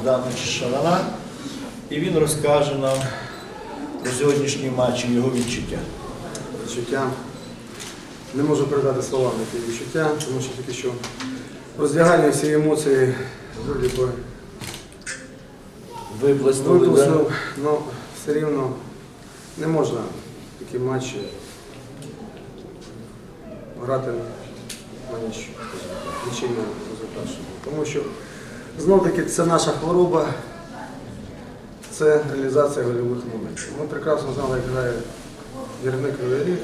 Богдановича Шарана. І він розкаже нам про сьогоднішній матч і його відчуття. відчуття. Не можу передати словами ті відчуття, тому що тільки що роздягальні всі емоції вроді би виплеснув, але все рівно не можна такі матчі грати на ніч нічийного результату. Тому що знов таки це наша хвороба, це реалізація гольових моментів. Ми прекрасно знали, як грає Вірник Кривий Ріг.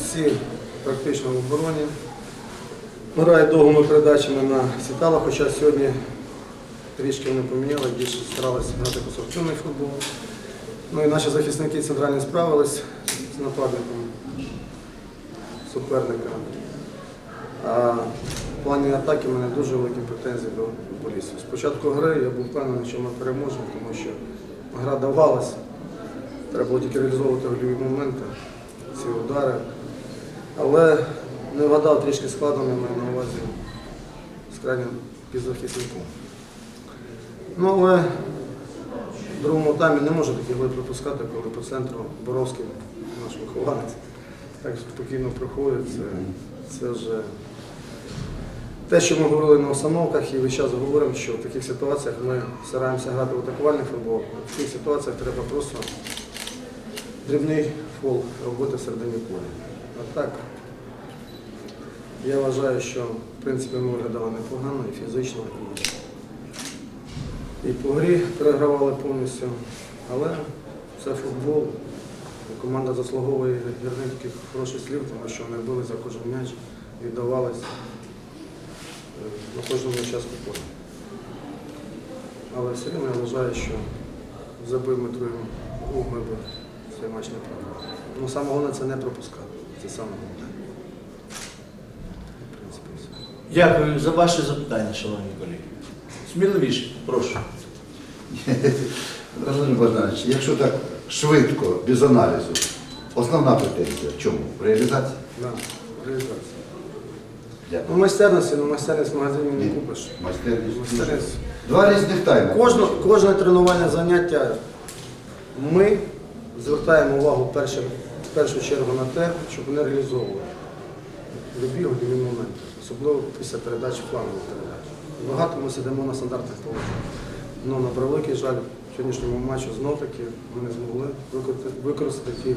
Всі практично в обороні. Грає довгими передачами на сітала, хоча сьогодні трішки вони поміняли, більше старалися грати конструктивний футбол. Ну і наші захисники центральні справились з нападником суперника. В плані атаки в мене дуже великі претензії до футболістів. Спочатку гри я був впевнений, що ми переможемо, тому що гра давалась. Треба було тільки реалізовувати гольові моменти, ці удари. Але не вгадав трішки маю на увазі з крайнім півзахисником. Ну, але в другому таймі не можу такі гли пропускати, коли по центру Боровський, наш вихованець, так спокійно проходить. Це, це вже те, що ми говорили на установках і весь час говоримо, що в таких ситуаціях ми стараємося грати в атакувальний футбол. В цих ситуаціях треба просто дрібний фол робити всередині поля. А так, я вважаю, що в принципі ми виглядали непогано і фізично, і, і по грі перегравали повністю. Але це футбол. Команда заслуговує вірних таких хороших слів, тому що вони били за кожен м'яч, віддавались на кожному участку поля. Але все рівно я вважаю, що забив ми другим гол, ми б цей матч не програли. Ну, саме головне це не пропускати. Це саме головне. В принципі, все. Дякую за ваші запитання, шановні колеги. Сміливіше, прошу. Володимир Богданович, якщо так швидко, без аналізу, основна претензія в чому? В реалізації? Да, реалізація. Ну, Дякую. майстерності, ну майстерність в магазині не купиш. Майстерність. Майстерність. Два різних тайми. Кожне, кожне тренувальне заняття ми звертаємо увагу перше, в першу чергу на те, щоб вони реалізовували любі гольові моменти, особливо після передачі планових передач. Багато ми сидимо на стандартних положеннях. Ну, на превеликий жаль, в сьогоднішньому матчі знов таки ми не змогли використати, використати ті.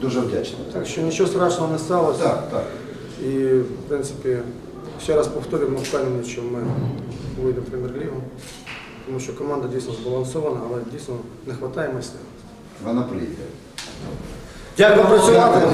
Дуже вдячний. Так що нічого страшного не сталося. Так, так. І, в принципі, ще раз повторюю, ми впевнені, що ми вийдемо в прем'єр-лігу, тому що команда дійсно збалансована, але дійсно не вистачає майстерності. Вона прийде. Дякую, Працювати.